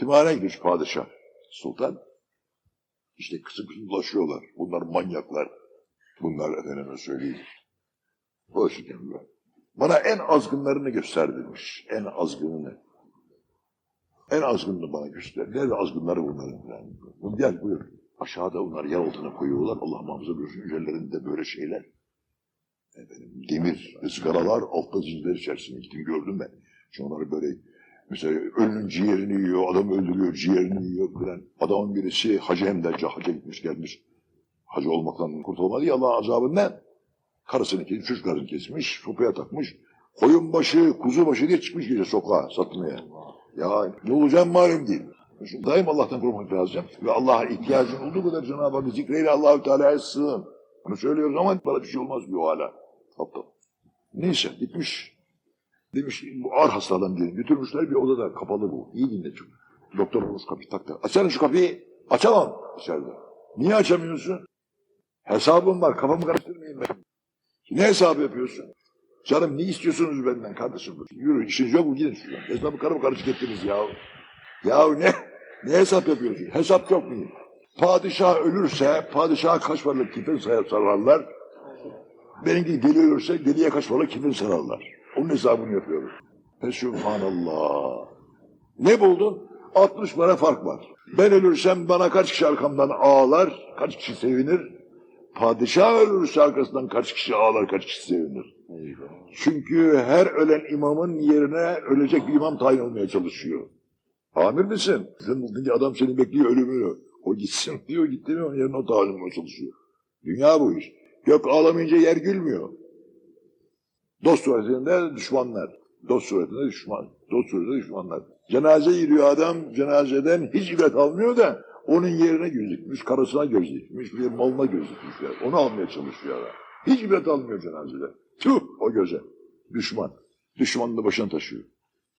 Timhane gidiyor padişah. Sultan. İşte kısım kısım bulaşıyorlar. Bunlar manyaklar. Bunlar efendime söyleyeyim. Bulaşırken böyle. Bana en azgınlarını göster demiş. En azgınını. En azgınını bana göster. Nerede azgınları bunların? Yani. Gel buyur. Aşağıda onlar yer altına koyuyorlar. Allah muhafaza buyursun. Üzerlerinde böyle şeyler. Efendim, demir, ızgaralar altta zincirler içerisinde gittim gördüm ben. Şimdi onları böyle mesela ölünün ciğerini yiyor, adam öldürüyor, ciğerini yiyor falan. Adamın birisi hacı hem de hacca gitmiş gelmiş. Hacı olmaktan kurtulamadı ya Allah azabından. Karısını kesmiş, çocuklarını kesmiş, sopaya takmış. Koyun başı, kuzu başı diye çıkmış gece sokağa satmaya. Ya ne olacağım malum değil. Şimdi daim Allah'tan korkmak lazım. Ve Allah'a ihtiyacın olduğu kadar Cenab-ı Hakk'ı zikreyle Allah-u Teala'ya sığın. Bunu söylüyoruz ama bana bir şey olmaz diyor hala. Hatta. Neyse gitmiş. Demiş bu ağır hasta adam diye götürmüşler bir odada kapalı bu. İyi dinle çok. Doktor olmuş kapıyı taktı. Açsana şu kapıyı. Açamam içeride. Niye açamıyorsun? Hesabım var kafamı karıştırmayayım ben. Ne hesabı yapıyorsun? Canım ne istiyorsunuz benden kardeşim? Yürü işiniz yok mu gidin şuradan. Hesabı karımı karışık ettiniz ya. Ya ne? Ne hesap yapıyorsun? Hesap yok mu? Padişah ölürse padişaha kaç paralık kifin sararlar. Benimki deli ölürse deliye kaç paralık kifin sararlar. Onun hesabını yapıyorum. Fesubhanallah. Ne buldun? 60 para fark var. Ben ölürsem bana kaç kişi arkamdan ağlar, kaç kişi sevinir. Padişah ölürse arkasından kaç kişi ağlar, kaç kişi sevinir. Çünkü her ölen imamın yerine ölecek bir imam tayin olmaya çalışıyor. Amir misin? Bulduğunca adam seni bekliyor ölümünü. O gitsin diyor gitti mi onun yerine o tayin olmaya çalışıyor. Dünya bu iş. Gök ağlamayınca yer gülmüyor. Dost suretinde düşmanlar. Dost suretinde düşman. Dost suretinde düşmanlar. Cenaze yürüyor adam cenazeden hiç ibret almıyor da onun yerine göz dikmiş, karısına göz dikmiş, bir malına göz dikmişler. Onu almaya çalışıyor adam. Hiç ibret almıyor cenazede. Tüh o göze. Düşman. Düşmanını başına taşıyor.